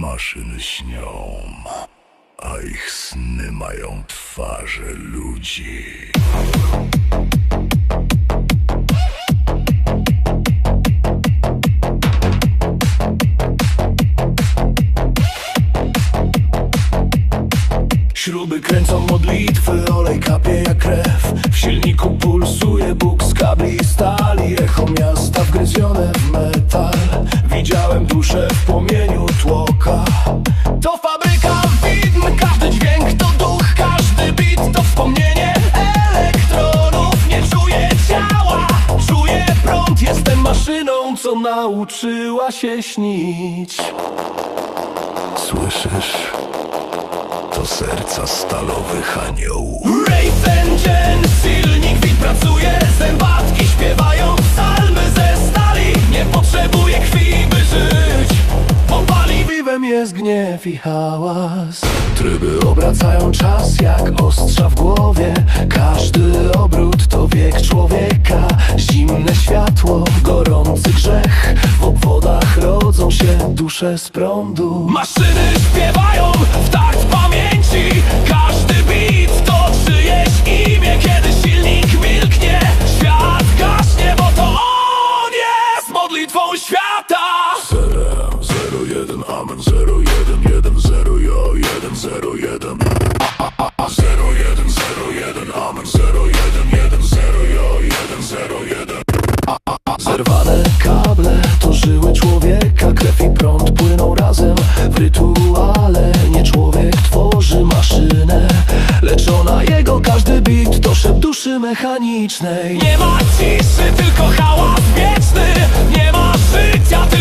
Maszyny śnią, a ich sny mają twarze ludzi. Śruby kręcą modlitwy, olej kapie jak krew W silniku pulsuje Bóg z kabli i stali Echo miasta wgryzione w metal Widziałem duszę w płomieniu tłoka To fabryka widm, każdy dźwięk to duch Każdy bit to wspomnienie elektronów Nie czuję ciała, czuję prąd Jestem maszyną, co nauczyła się śnić Słyszysz? to serca stalowych aniołów. Rave Engine, silnik wid pracuje, zębatki śpiewają gniew i hałas. Tryby obracają czas jak ostrza w głowie. Każdy obrót to wiek człowieka. Zimne światło, gorący grzech. W obwodach rodzą się dusze z prądu. Maszyny śpiewają w takt pamięci. Każdy beat to czyjeś imię. Kiedy silnik milknie, świat gaśnie, bo to on jest modlitwą świata. Zero, zero, jeden, amen, zero, 01 0101 Amen. 01100101 Zerwane kable to żyły człowieka. Krew i prąd płyną razem w rytuale. Nie człowiek tworzy maszynę Lecz ona jego. Każdy bit to szept duszy mechanicznej. Nie ma ciszy, tylko hałas wieczny. Nie ma życia, tylko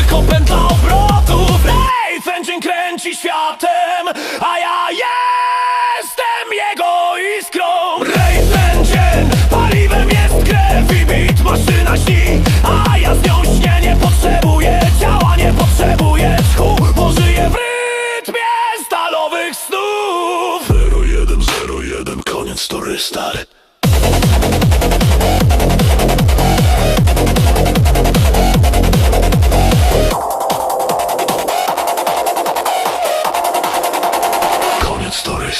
iskrą Rej ten dzień, paliwem jest krew i bit maszyna śni A ja z nią śnię, nie potrzebuję ciała, nie potrzebuję tchu Bo żyję w rytmie stalowych snów. 0101, koniec tory stary Koniec tory